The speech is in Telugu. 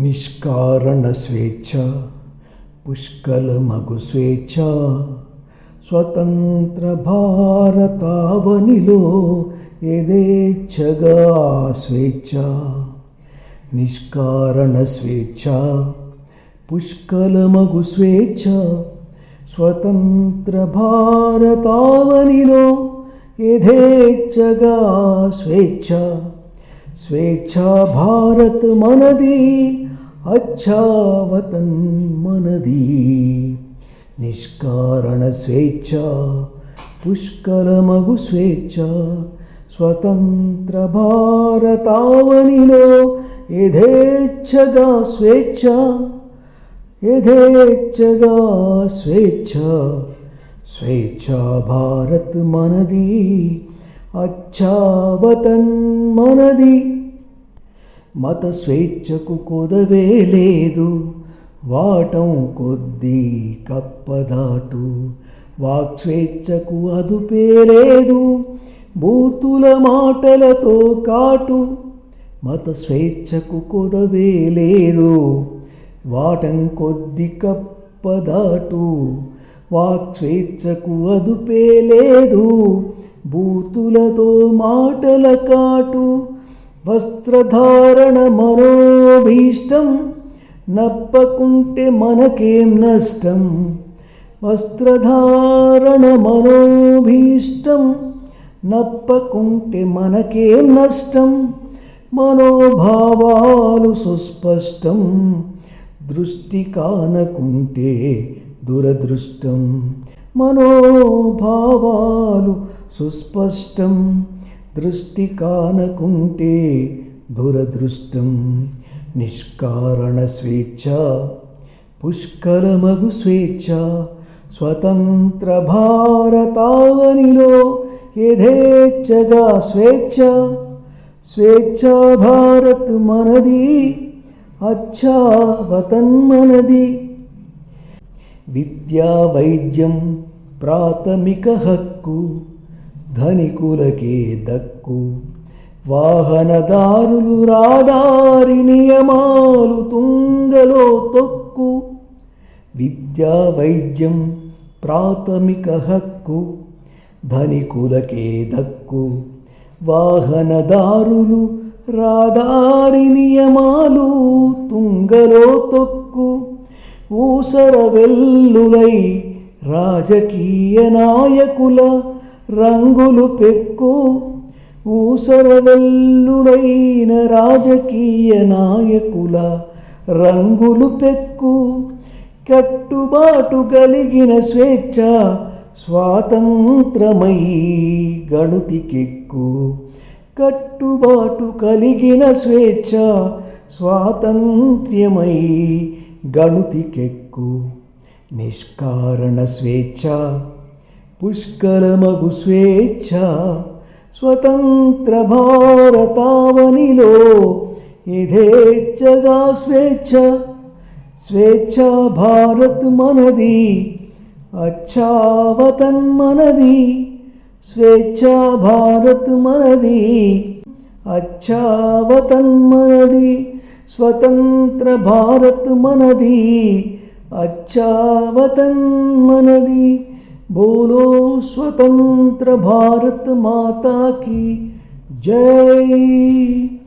निष्कारणस्वेच्छा पुष्कलमगुस्वेच्छा स्वतन्त्रभारतावनिलो यदेच्छगा स्वेच्छा निष्कारणस्वेच्छा पुष्कलमगुस्वेच्छा स्वतन्त्रभारतावनिलो यथेच्छगा स्वेच्छा स्वेच्छा भारत भारतमनदि अच्छावतं मनदि। निष्कारणस्वेच्छा पुष्कलमघुस्वेच्छा स्वतन्त्रभारतावनि यथेच्छगा स्वेच्छा यथेच्छगा स्वेच्छा। स्वेच्छा भारत मनदी భారతావనిలో మనది అచ్చావతన్ మనది. మత స్వేచ్ఛకు కొదవే లేదు వాటం కొద్దీ కప్పదాటు. వాక్ స్వేచ్ఛకు అదుపే లేదు బూతుల మాటలతో కాటు. మత స్వేచ్ఛకు కొదవే లేదు వాటం కొద్ది కప్పదాటు. వాక్ స్వేచ్ఛకు భూతులతో మాటల కాటు వస్త్రధారణ మనోభీష్టం నప్పకుంటే మనకేం నష్టం వస్త్రధారణ మనోభీష్టం నప్పకుంటే మనకేం నష్టం మనోభావాలు సుస్పష్టం దృష్టి కానకుంటే దురదృష్టం మనోభావాలు సుస్పష్టం. దృష్టి కానకుంటే దురదృష్టం. నిష్కారణ స్వేచ్ఛ పుష్కలమగు స్వేచ్ఛ. స్వతంత్ర భారతావనిలో యథేచ్ఛగా స్వేచ్ఛ. స్వేచ్ఛా భారత్ మనది అచ్చా వతన్ మనది. విద్యా వైద్యం ప్రాథమిక హక్కు. ధనికులకే దక్కు. వాహనదారులు రాదారి నియమాలు తుంగలో తొక్కు. విద్యా వైద్యం ప్రాథమిక హక్కు. ధనికులకే దక్కు. వాహనదారులు రాదారి నియమాలు తుంగలో తొక్కు. ఊసర వెల్లులై రాజకీయ నాయకుల రంగులు పెక్కు ఊసరవెల్లుడైన రాజకీయ నాయకుల రంగులు పెక్కు కట్టుబాటు కలిగిన స్వేచ్ఛ స్వాతంత్రమై గణుతికెక్కు కట్టుబాటు కలిగిన స్వేచ్ఛ స్వాతంత్ర్యమై గణుతికెక్కు నిష్కారణ స్వేచ్ఛ पुष्करमगु स्वेच्छ स्वतन्त्रभारतावनिलो यथेच्छगा स्वेच्छा स्वेच्छाभारत् मनदि अच्छावतं मनदि स्वेच्छाभारत् मनदि अच्छावतं मनदि स्वतन्त्रभारत मनदि अच्छावतं मनदि बोलो स्वतंत्र भारत माता की जय।